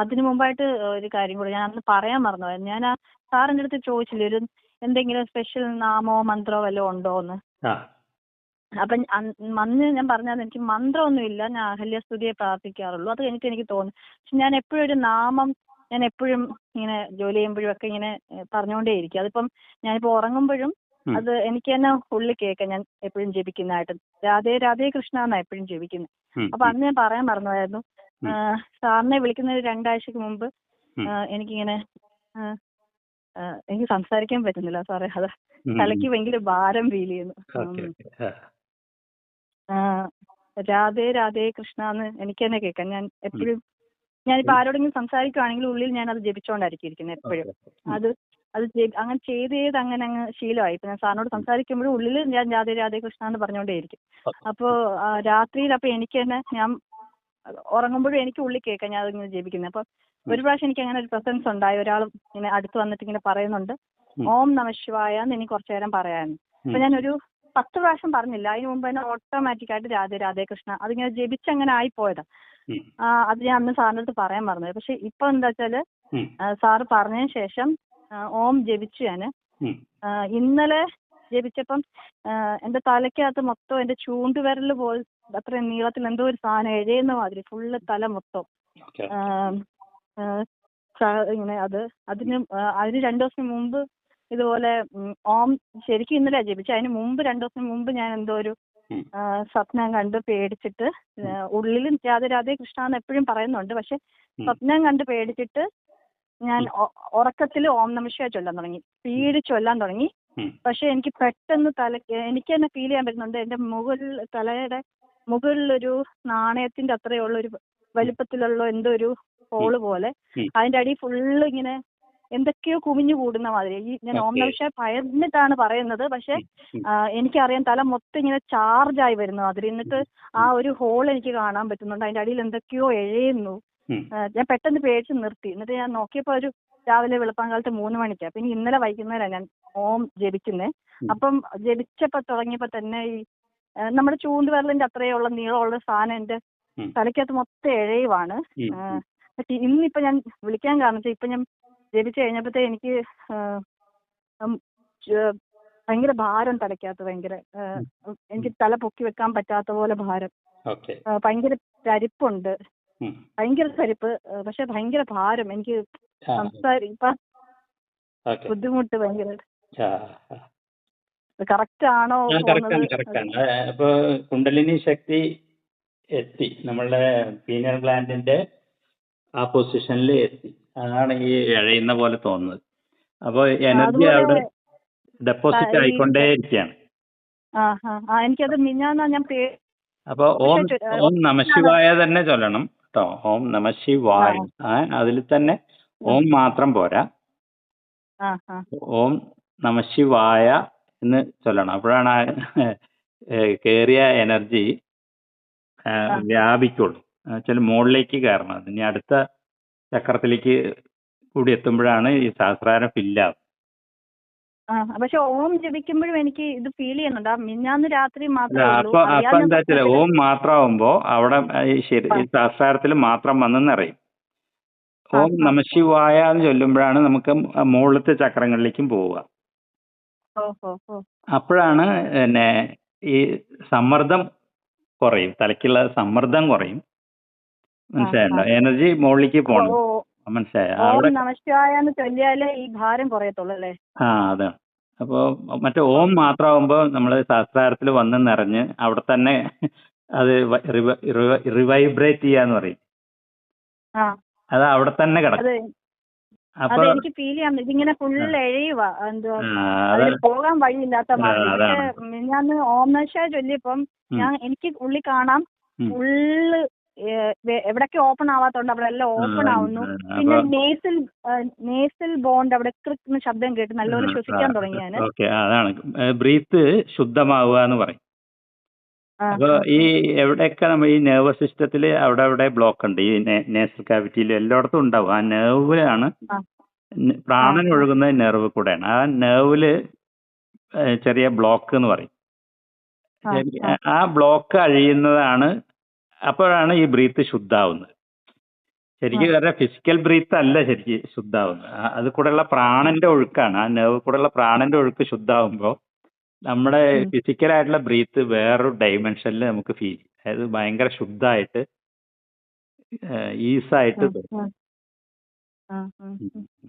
അതിന് മുമ്പായിട്ട് ഒരു കാര്യം കൂടി ഞാൻ അന്ന് പറയാൻ മറന്നുപോയി. ഞാൻ ആ സാറിന്റെ അടുത്ത് ചോദിച്ചില്ലേ ഒരു എന്തെങ്കിലും സ്പെഷ്യൽ നാമോ മന്ത്രമോ വല്ലതും ഉണ്ടോ എന്ന് അപ്പം അന്ന് ഞാൻ പറഞ്ഞത് എനിക്ക് മന്ത്രമൊന്നുമില്ല ഞാൻ അഹല്യസ്തുതിയെ പ്രാർത്ഥിക്കാറുള്ളൂ. അത് എനിക്ക് എനിക്ക് തോന്നി. പക്ഷെ ഞാൻ എപ്പോഴും ഒരു നാമം ഞാൻ എപ്പോഴും ഇങ്ങനെ ജോലി ചെയ്യുമ്പോഴും ഒക്കെ ഇങ്ങനെ പറഞ്ഞുകൊണ്ടേയിരിക്കും. അതിപ്പം ഞാനിപ്പോൾ ഉറങ്ങുമ്പോഴും. അത് എനിക്ക് തന്നെ ഉള്ളിൽ കേൾക്കാം ഞാൻ എപ്പോഴും ജപിക്കുന്നതായിട്ട്. രാധേ രാധേ കൃഷ്ണ എന്നാ എപ്പോഴും ജപിക്കുന്നത് അപ്പൊ അന്ന് ഞാൻ പറയാൻ മറന്നുപോയായിരുന്നു. സാറിനെ വിളിക്കുന്ന ഒരു രണ്ടാഴ്ചക്ക് മുമ്പ് എനിക്കിങ്ങനെ എനിക്ക് സംസാരിക്കാൻ പറ്റുന്നില്ല സാറേ. അത്. തലയ്ക്ക് ഭയങ്കര ഭാരം ഫീൽ ചെയ്യുന്നു. രാധേ രാധേ കൃഷ്ണ എന്ന് എനിക്ക് തന്നെ കേൾക്കാം ഞാൻ എപ്പോഴും ഞാനിപ്പോ ആരോടെങ്കിലും സംസാരിക്കുവാണെങ്കിൽ ഉള്ളിൽ ഞാൻ അത് ജപിച്ചോണ്ടായിരിക്കും ഇരിക്കുന്നത് എപ്പോഴും. അത് അത് അങ്ങനെ ചെയ്ത് ചെയ്ത് അങ്ങനെ അങ്ങ് ശീലമായി. ഇപ്പൊ ഞാൻ സാറിനോട് സംസാരിക്കുമ്പോഴും ഉള്ളിൽ ഞാൻ രാധേ രാധേ കൃഷ്ണ എന്ന് പറഞ്ഞുകൊണ്ടേയിരിക്കും. അപ്പോ രാത്രിയിൽ അപ്പൊ എനിക്ക് തന്നെ ഞാൻ ഉറങ്ങുമ്പോഴും എനിക്ക് ഉള്ളിൽ കേൾക്കാം ഞാൻ അതിങ്ങനെ ജപിക്കുന്നത് അപ്പൊ ഒരു പ്രാവശ്യം എനിക്ക് അങ്ങനെ ഒരു പ്രസൻസ് ഉണ്ടായി. ഒരാൾ ഇങ്ങനെ അടുത്ത് വന്നിട്ട് ഇങ്ങനെ പറയുന്നുണ്ട്. ഓം നമ ശിവായ എന്ന് എനിക്ക് കുറച്ചു നേരം പറയാമായിരുന്നു അപ്പൊ. ഞാനൊരു പത്ത് പ്രാവശ്യം പറഞ്ഞില്ല. അതിന് മുമ്പ് തന്നെ ഓട്ടോമാറ്റിക് ആയിട്ട് രാധേ രാധേ കൃഷ്ണ അതിങ്ങനെ ജപിച്ച് അങ്ങനെ ആയി പോയതാ ആ, അത് ഞാൻ അന്ന് സാറിന്റെ അടുത്ത് പറയാൻ പറഞ്ഞത് പക്ഷെ ഇപ്പൊ എന്താ വെച്ചാൽ സാറ് പറഞ്ഞതിന് ശേഷം ഓം ജപിച്ചു ഞാൻ. ഇന്നലെ ജപിച്ചപ്പം എന്റെ തലയ്ക്കകത്ത് മൊത്തം എന്റെ ചൂണ്ടുവിരൽ പോലെ അത്ര നീളത്തിൽ എന്തോ ഒരു സാധനം എഴയുന്ന മാതിരി ഫുള്ള് തല മൊത്തം. ഇങ്ങനെ അത് അതിന് അതിന് രണ്ടു ദിവസം മുമ്പ് ഇതുപോലെ ഓം ശരിക്കും ഇന്നലെ ജപിച്ചു. അതിന് മുമ്പ് രണ്ടു ദിവസം മുമ്പ് ഞാൻ എന്തോ ഒരു സ്വപ്നം കണ്ട് പേടിച്ചിട്ട് ഉള്ളിലും രാധേ രാധേ കൃഷ്ണ എന്ന് എപ്പോഴും പറയുന്നുണ്ട്. പക്ഷെ സ്വപ്നം കണ്ട് പേടിച്ചിട്ട് ഞാൻ ഉറക്കത്തിൽ ഓം നമശിവ ചൊല്ലാൻ തുടങ്ങി. സ്പീഡ് ചൊല്ലാൻ തുടങ്ങി. പക്ഷെ എനിക്ക് പെട്ടെന്ന് തല എനിക്ക് തന്നെ ഫീൽ ചെയ്യാൻ പറ്റുന്നുണ്ട്. എന്റെ മുകളിൽ തലയുടെ മുകളിലൊരു നാണയത്തിന്റെ അത്രയുള്ള ഒരു വലിപ്പത്തിലുള്ള എന്തോ ഒരു ഹോൾ പോലെ. അതിന്റെ അടി ഫുള്ള് ഇങ്ങനെ എന്തൊക്കെയോ കുമിഞ്ഞു കൂടുന്ന മാതിരി. ഈ ഞാൻ ഓം. നമശിവ ഭയന്നിട്ടാണ് പറയുന്നത്. പക്ഷെ എനിക്കറിയാം തല മൊത്തം ഇങ്ങനെ ചാർജായി ആയി വരുന്നു അതിൽ എന്നിട്ട് ആ ഒരു ഹോൾ എനിക്ക് കാണാൻ പറ്റുന്നുണ്ട്. അതിന്റെ അടിയിൽ എന്തൊക്കെയോ എഴയുന്നു. ഞാൻ പെട്ടെന്ന് പേടിച്ച് നിർത്തി. എന്നിട്ട് ഞാൻ നോക്കിയപ്പോൾ ഒരു രാവിലെ വെളുപ്പാങ്കാലത്ത് മൂന്ന് മണിക്കാ. പിന്നെ ഇന്നലെ വൈകുന്നേരം ഞാൻ ഓം ജപിക്കുന്നത് ഉം. അപ്പം ജപിച്ചപ്പോൾ തുടങ്ങിയപ്പോൾ തന്നെ ഈ നമ്മുടെ ചൂണ്ടുവിരലിന്റെ അത്രയുള്ള നീളമുള്ള സാധനം എന്റെ. തലയ്ക്കകത്ത് മൊത്തം ഇഴയുവാണ്. ഇന്നിപ്പോ ഞാൻ വിളിക്കാൻ കാരണം വെച്ചാൽ ഇപ്പൊ ഞാൻ ജപിച്ചു കഴിഞ്ഞപ്പോഴത്തെ എനിക്ക് ഭയങ്കര ഭാരം തലയ്ക്കകത്ത് ഭയങ്കര എനിക്ക് തല പൊക്കി വെക്കാൻ പറ്റാത്ത പോലെ ഭാരം. ഭയങ്കര തരിപ്പുണ്ട്. ഭയങ്കര തരിപ്പ് പക്ഷെ ഭയങ്കര ഭാരം. എനിക്ക് സംസാരിക്കാൻ ബുദ്ധിമുട്ട് ഭയങ്കര. കറക്റ്റ് ആണോ അപ്പോൾ കുണ്ടലിനി ശക്തി എത്തി. നമ്മളുടെ പീനിയർ ഗ്ലാൻഡിന്റെ ആ പൊസിഷനിൽ എത്തി. അതാണ് ഈ ഇഴയുന്ന പോലെ തോന്നുന്നത്. അപ്പോൾ എനർജി അവിടെ ഡെപ്പോസിറ്റ് ആയിക്കൊണ്ടേ ഇരിക്കാണ് അപ്പൊ എനിക്കത് മിഞ്ഞാന്നാ ഞാൻ അപ്പോൾ ഓം ഓം നമശിവായ തന്നെ ചൊല്ലണം. കേട്ടോ ഓം നമ ശിവായ. അതിൽ തന്നെ ഓം മാത്രം പോരാ. ഓം നമ ശിവായ എന്ന് ചൊല്ലണം. അപ്പോഴാണ് ആ കയറിയ എനർജി. വ്യാപിക്കുള്ളൂ. വെച്ചാൽ മുകളിലേക്ക് കയറണം. ഇനി അടുത്ത ചക്രത്തിലേക്ക് കൂടി എത്തുമ്പോഴാണ് ഈ സഹസ്രാരം ഫില്ലാവുക ആ പക്ഷെ ഓം ജപിക്കുമ്പോഴും എനിക്ക് ഇത് ഫീൽ ചെയ്യുന്നുണ്ട്. ആ മിഞ്ഞാന്ന് രാത്രി മാത്രമേ ഉള്ളൂ. അപ്പൊ അപ്പൊ എന്താ വെച്ചാൽ ഓം മാത്രമാവുമ്പോ അവിടെ സഹസ്രാരത്തിൽ മാത്രം വന്നെന്നറിയും. ഓം നമ നമശിവായ എന്ന് ചൊല്ലുമ്പോഴാണ് നമുക്ക് മുകളിലത്തെ ചക്രങ്ങളിലേക്കും പോവുക. അപ്പോഴാണ് പിന്നെ ഈ സമ്മർദ്ദം കുറയും. തലയ്ക്കുള്ള സമ്മർദ്ദം കുറയും. മനസ്സിലായല്ലോ എനർജി മുകളിലേക്ക് പോണം പോകണം. മനസ്സിലായോ. അവിടെ നമശിവായ എന്ന് ചൊല്ലിയാലേ ഈ ഭാരം കുറയത്തുള്ളൂ അല്ലേ ആ അതെ. അപ്പോൾ മറ്റേ ഓം മാത്രമാകുമ്പോൾ നമ്മൾ സഹസ്രാരത്തിൽ വന്ന് നിറഞ്ഞ് അവിടെ തന്നെ അത് റിവൈബ്രേറ്റ് ചെയ്യാന്ന് പറയും. അത് അവിടെ തന്നെ കിടക്കും. അപ്പൊ എനിക്ക് ഫീൽ ചെയ്യാം ഇതിങ്ങനെ ഫുൾ എഴയുവാ. എന്തുവാ? പോകാൻ വഴിയില്ലാത്ത ഞാൻ ഓം നമശിവായ ചൊല്ലിയപ്പം ഞാൻ എനിക്ക് ഉള്ളിൽ കാണാം. ഫുള്ള് എവിടൊക്കെ ഓപ്പൺ ആവാത്തോണ്ട് അവിടെ എല്ലാം ഓപ്പൺ ആവുന്നു. പിന്നെ നേസൽ നേസൽ ബോണ്ട് അവിടെ ക്രിക്ക് ശബ്ദം കേട്ട് നല്ലപോലെ ശ്വസിക്കാൻ തുടങ്ങി ഞാൻ അതാണ്. ബ്രീത്ത് ശുദ്ധമാവുക എന്ന് പറയും. അപ്പൊ ഈ എവിടെയൊക്കെ നമ്മൾ ഈ നെർവ് സിസ്റ്റത്തിൽ അവിടെ അവിടെ ബ്ലോക്ക് ഉണ്ട്. ഈ നേസൽ കാവിറ്റിയിൽ എല്ലായിടത്തും ഉണ്ടാവും. ആ നെർവിലാണ്. പ്രാണൻ ഒഴുകുന്ന ഒഴുകുന്നത് നെർവ് കൂടെയാണ്. ആ നെർവിൽ ചെറിയ ബ്ലോക്ക് എന്ന് പറയും. ആ ബ്ലോക്ക് അഴിയുന്നതാണ് അപ്പോഴാണ് ഈ ബ്രീത്ത് ശുദ്ധാവുന്നത്. ശരിക്കും പറഞ്ഞാൽ ഫിസിക്കൽ ബ്രീത്ത് അല്ല ശരിക്കും ശുദ്ധാവുന്നത്. അത് കൂടെയുള്ള പ്രാണന്റെ ഒഴുക്കാണ്. ആ നെർവ് കൂടെയുള്ള പ്രാണന്റെ ഒഴുക്ക് ശുദ്ധാവുമ്പോൾ നമ്മുടെ. ഫിസിക്കലായിട്ടുള്ള ബ്രീത്ത് വേറൊരു ഡൈമെൻഷനിൽ നമുക്ക് ഫീൽ ചെയ്യും. അതായത് ഭയങ്കര ശുദ്ധമായിട്ട് ഈസായിട്ട്.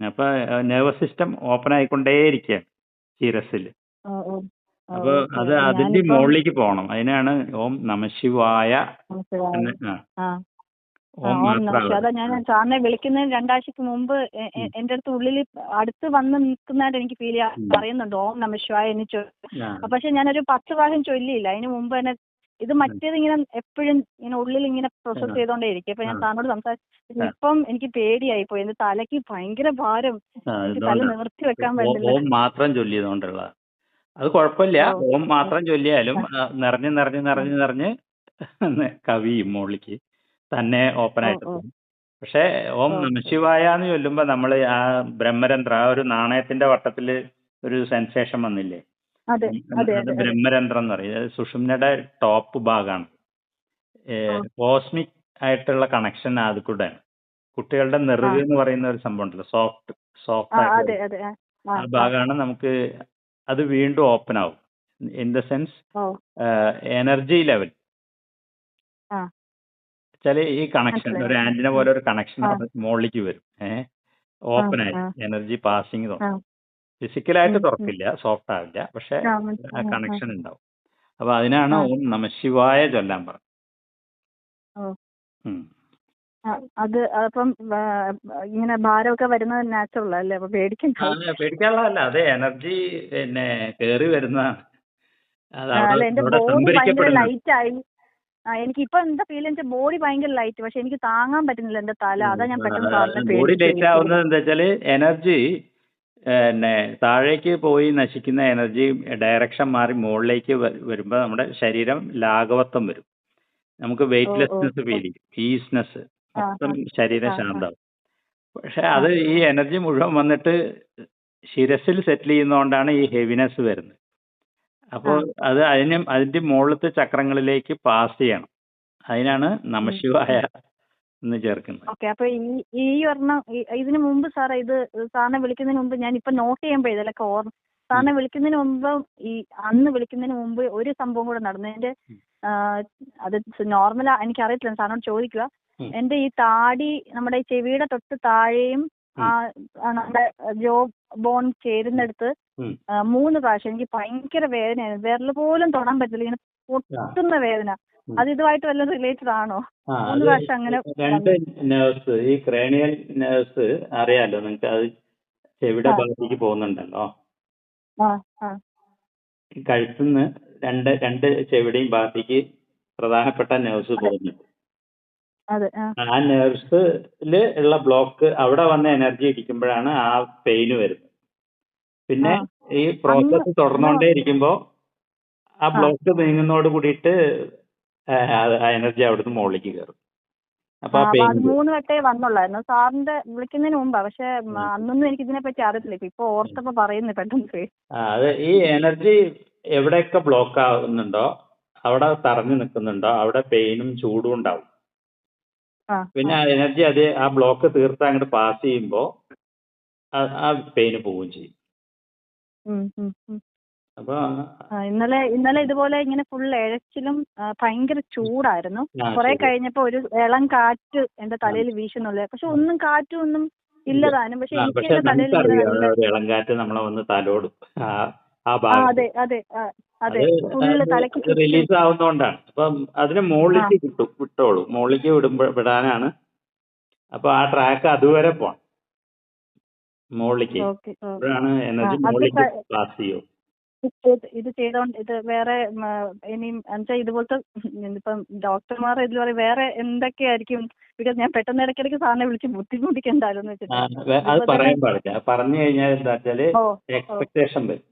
അപ്പൊ നെർവസ് സിസ്റ്റം ഓപ്പൺ ആയിക്കൊണ്ടേയിരിക്കുകയാണ്. ശിരസിൽ അപ്പൊ അത് അതിന്റെ മുകളിലേക്ക് പോകണം. അതിനാണ് ഓം നമശിവായ അതാ ഞാൻ സാറിനെ വിളിക്കുന്നതിന് രണ്ടാഴ്ചക്ക് മുമ്പ് എന്റെ അടുത്ത് ഉള്ളിൽ അടുത്ത് വന്ന് നിൽക്കുന്നതായിട്ട് എനിക്ക് ഫീൽ. പറയുന്നുണ്ട് ഓം നമശിവായ എന്ന് ചൊ ആ, പക്ഷെ ഞാനൊരു പത്ത് പ്രാവശ്യം ചൊല്ലിയില്ല. അതിന് മുമ്പ് തന്നെ ഇത് മറ്റേത് ഇങ്ങനെ എപ്പോഴും ഇങ്ങനെ ഉള്ളിൽ ഇങ്ങനെ പ്രോസസ്. ചെയ്തോണ്ടേ ഇരിക്കും. അപ്പൊ ഞാൻ സാറിനോട് സംസാരിച്ചു ഇപ്പം എനിക്ക് പേടിയായി പോയി എന്റെ തലയ്ക്ക് ഭയങ്കര ഭാരം. തല. നിവർത്തി വെക്കാൻ പറ്റില്ല ഓം മാത്രം ചൊല്ലിയതുകൊണ്ടുള്ള അത് കുഴപ്പമില്ല. ഓം മാത്രം ചൊല്ലിയാലും നിറഞ്ഞു നിറഞ്ഞ് നിറഞ്ഞ് നിറഞ്ഞ് കവിയും മുകളിലേക്ക് തന്നെ ഓപ്പൺ ആയിട്ട്. പോകും. പക്ഷേ ഓം. നമശിവായ എന്ന് ചൊല്ലുമ്പോ നമ്മൾ ആ ബ്രഹ്മരന്ധ്ര ആ ഒരു നാണയത്തിന്റെ വട്ടത്തിൽ ഒരു സെൻസേഷൻ വന്നില്ലേ? അതെ ബ്രഹ്മരന്ധ്രം എന്ന് പറയും. സുഷുമ്നയുടെ ടോപ്പ് ഭാഗമാണ് കോസ്മിക് ആയിട്ടുള്ള കണക്ഷൻ അത് കൂടെ കുട്ടികളുടെ നെറിവ് എന്ന് പറയുന്ന ഒരു സംഭവം ഉണ്ടല്ലോ സോഫ്റ്റ് സോഫ്റ്റ് ആ ഭാഗമാണ് നമുക്ക് അത് വീണ്ടും ഓപ്പൺ ആവും. In the sense energy level വെച്ചാൽ ഈ കണക്ഷൻ ഒരു ആന്റിന പോലെ ഒരു കണക്ഷൻ. മുകളിലേക്ക് വരും. ഏഹ് ഓപ്പൺ ആയി എനർജി പാസിങ് തുറക്കും ഫിസിക്കലായിട്ട്. തുറക്കില്ല. സോഫ്റ്റ് ആവില്ല. പക്ഷെ കണക്ഷൻ ഉണ്ടാവും. അപ്പൊ അതിനാണ്. ഓം നമശിവായ ചൊല്ലാൻ പറഞ്ഞത്. ആ, അത് അപ്പം ഇങ്ങനെ ഭാരമൊക്കെ വരുന്നത് നാച്ചുറൽ അല്ലേ? അപ്പൊ പേടിക്കണ്ട. പേടിക്കാനുള്ളതല്ല. അത് എനർജി പിന്നെ കേറി വരുന്നതാണ് അല്ല എന്റെ ബോഡി ഭയങ്കര ആയി. ആ എനിക്ക് ഇപ്പൊ എന്താ ഫീൽ വെച്ചാൽ ബോഡി ഭയങ്കര ലൈറ്റ് പക്ഷെ എനിക്ക് താങ്ങാൻ പറ്റുന്നില്ല എന്റെ തല. അതാ ഞാൻ പെട്ടെന്ന് സാറിനെ ബോഡി ലൈറ്റ് ആവുന്നത് എന്താ വെച്ചാൽ എനർജി പിന്നെ താഴേക്ക് പോയി നശിക്കുന്ന എനർജി ഡയറക്ഷൻ മാറി മുകളിലേക്ക് വരുമ്പോൾ നമ്മുടെ ശരീരം ലാഘവത്വം വരും. നമുക്ക് വെയിറ്റ്ലെസ്നെസ്. ഫീൽ ചെയ്യും. പീസ്നെസ് ആ, മൊത്തം. ശരീരം ആ. പക്ഷെ അത് ഈ എനർജി മുഴുവൻ വന്നിട്ട് ശിരസിൽ സെറ്റിൽ ചെയ്യുന്നതുകൊണ്ടാണ് ഈ ഹെവിനെസ് വരുന്നത്. അപ്പോൾ അത് അതിന് അതിന്റെ മുകളിലത്തെ ചക്രങ്ങളിലേക്ക് പാസ് ചെയ്യണം. അതിനാണ് നമശിവായ എന്ന് ചേർക്കുന്നത്. ഓക്കെ അപ്പൊ ഈ ഈ ഒരെണ്ണം ഇതിനു മുമ്പ് സാർ ഇത് സാറിനെ വിളിക്കുന്നതിന് മുമ്പ് ഞാൻ ഇപ്പൊ നോട്ട് ചെയ്യുമ്പോഴേ ഓർമ്മ സാറിനെ വിളിക്കുന്നതിന് മുമ്പ് ഈ അന്ന് വിളിക്കുന്നതിന് മുമ്പ് ഒരു സംഭവം കൂടെ നടന്നു എന്റെ അത് നോർമൽ എനിക്ക് അറിയത്തില്ല സാറിനോട് ചോദിക്കുക. എന്റെ ഈ താടി നമ്മുടെ ഈ ചെവിയുടെ തൊട്ട് താഴെയും ആ നമ്മുടെ ജോ ബോൺ ചേരുന്നിടത്ത് മൂന്ന് പ്രാവശ്യം എനിക്ക് ഭയങ്കര വേദനയായിരുന്നു. വിരൽ പോലും തൊടാൻ പറ്റില്ല ഇങ്ങനെ പൊട്ടുന്ന വേദന. അത് ഇതുമായിട്ട് വല്ലതും റിലേറ്റഡ് ആണോ? മൂന്ന് പ്രാവശ്യം അങ്ങനെ രണ്ട് നേഴ്സ് ഈ ക്രേണിയൽ നേഴ്സ് അറിയാലോ നിങ്ങൾക്ക് അത് ചെവിടെ. ഭാഗത്തേക്ക് പോകുന്നുണ്ടല്ലോ. ആ ആ. ഈ കഴുത്തുനിന്ന് രണ്ട് രണ്ട് ചെവിടെയും ഭാഗത്തേക്ക് പ്രധാനപ്പെട്ട നേഴ്സ് പോകുന്നുണ്ട് ആ. നേഴ്സിൽ ഉള്ള ബ്ലോക്ക് അവിടെ വന്ന എനർജി ഇരിക്കുമ്പോഴാണ് ആ പെയിന് വരുന്നത്. പിന്നെ ഈ പ്രോസസ്സ് തുടർന്നുകൊണ്ടേ ഇരിക്കുമ്പോ ആ. ബ്ലോക്ക് നീങ്ങുന്നതോട് കൂടിയിട്ട് ആ, എനർജി അവിടുന്ന് മുകളിലേക്ക് കയറും. അപ്പൊ മൂന്ന് വട്ടേ വന്നുള്ളായിരുന്നു. സാറിന്റെ വിളിക്കുന്നതിന് മുമ്പാ പക്ഷെ അന്നൊന്നും എനിക്ക് ഇതിനെ പറ്റി അറിയത്തില്ല. ഇപ്പൊ ഓർത്തപ്പോ പറയുന്നു പെട്ടെന്ന്. അത് ഈ എനർജി എവിടെയൊക്കെ ബ്ലോക്ക് ആവുന്നുണ്ടോ അവിടെ തറഞ്ഞു നിൽക്കുന്നുണ്ടോ അവിടെ പെയിനും ചൂടും ഉണ്ടാവും. പിന്നെ ആ. എനർജി അത് ആ ബ്ലോക്ക് തീർത്ത് അങ്ങോട്ട് പാസ് ചെയ്യുമ്പോൾ ആ പെയിന് പോവുകയും ചെയ്യും. അപ്പൊ ഇന്നലെ ഇന്നലെ ഇതുപോലെ ഇങ്ങനെ ഫുൾ എഴച്ചിലും ഭയങ്കര ചൂടായിരുന്നു. കുറെ കഴിഞ്ഞപ്പോ ഒരു ഇളം കാറ്റ് എന്റെ തലയിൽ വീശുന്നുള്ളു. പക്ഷെ ഒന്നും കാറ്റും ഒന്നും ഇല്ലതാനും. പക്ഷെ ഇളം എനിക്ക് തലയിൽ ഒരു ഇളങ്കാറ്റ് നമ്മളെ വന്ന് തലോടും. റിലീസ് ആവുന്നോണ്ടാണ്. അപ്പം അതിന് മുകളിലേക്ക് കിട്ടും വിട്ടോളൂ. മുകളിലേക്ക് വിടുമ്പോ വിടാനാണ്. അപ്പൊ ആ ട്രാക്ക് അതുവരെ പോണം. മുകളിലേക്ക്. അപ്പോഴാണ് എനർജി മുകളിലേക്ക് പാസ് ചെയ്യും ഇത് ചെയ്തോ ചെയ്തോണ്ട് ഇത് വേറെ ഇനിയും എന്നുവെച്ചാൽ ഇതുപോലത്തെ ഇപ്പം ഡോക്ടർമാർ ഇതിൽ പറയും വേറെ എന്തൊക്കെയായിരിക്കും? ബിക്കോസ് ഞാൻ പെട്ടെന്ന് ഇടയ്ക്കിടയ്ക്ക് സാറിനെ വിളിച്ച് ആ, വെച്ചിട്ട് അത് പറയാൻ പാടില്ല പറഞ്ഞു കഴിഞ്ഞാൽ എന്താ വെച്ചാൽ എക്സ്പെക്ടേഷൻ വരും.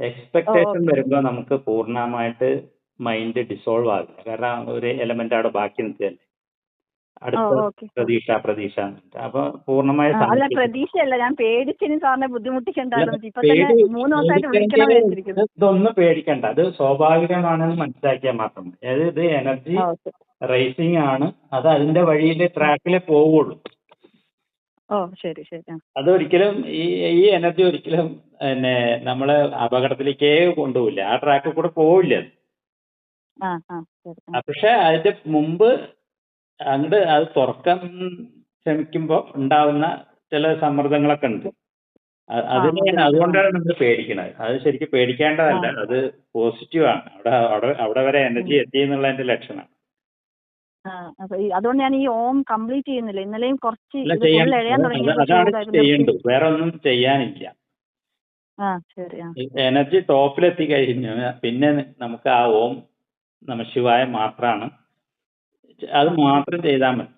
എക്സ്പെക്ടേഷൻ വരുമ്പോ വരുമ്പോൾ നമുക്ക് പൂർണമായിട്ട് മൈൻഡ് ഡിസോൾവ് ആകില്ല കാരണം ഒരു എലമെന്റ് അവിടെ ബാക്കി നിൽക്കുകയല്ലേ. അടുത്ത ഓക്കെ പ്രതീക്ഷ പ്രതീക്ഷ അപ്പൊ പൂർണമായ അല്ല പ്രതീക്ഷയല്ല. ഞാൻ പേടിച്ചിനി സാറിനെ ഇതൊന്നും പേടിക്കണ്ട. അത് സ്വാഭാവികമാണെന്ന് മനസ്സിലാക്കിയാൽ മാത്രം മതി. അതായത് ഇത് എനർജി ആ, റേസിംഗ് ആണ്. അത് അതിന്റെ വഴിയിൽ ട്രാക്കിലെ പോവുള്ളൂ. ഓ ശരി ശരി. ആ. അതൊരിക്കലും ഈ ഈ എനർജി ഒരിക്കലും പിന്നെ നമ്മളെ അപകടത്തിലേക്കേ കൊണ്ടുപോകില്ല ആ ട്രാക്കിൽ കൂടെ പോവില്ല അത്. ആ ആ ശരി ആ, ആ പക്ഷെ അതിന്റെ മുമ്പ് അങ്ങോട്ട് അത് തുറക്കാൻ ശ്രമിക്കുമ്പോൾ ഉണ്ടാവുന്ന ചില സമ്മർദ്ദങ്ങളൊക്കെ ഉണ്ട്. അതിനെ അതുകൊണ്ടാണ് നമ്മൾ പേടിക്കുന്നത് അത് ശരിക്കും പേടിക്കേണ്ടതല്ല. അത് പോസിറ്റീവ് ആണ് അവിടെ അവിടെ അവിടെ വരെ എനർജി എത്തി എന്നുള്ളതിന്റെ ലക്ഷണമാണ് ആ അപ്പൊ അതുകൊണ്ട് ഞാൻ ഈ ഓം കംപ്ലീറ്റ് ചെയ്യുന്നില്ല. ഇന്നലെയും കുറച്ച് എഴയാൻ. വേറെ ഒന്നും ചെയ്യാനില്ല. എനർജി ടോപ്പിലെത്തി കഴിഞ്ഞു പിന്നെ നമുക്ക് ആ ഓം നമ ശിവായ മാത്രമാണ് അത് മാത്രം ചെയ്താൽ മതി.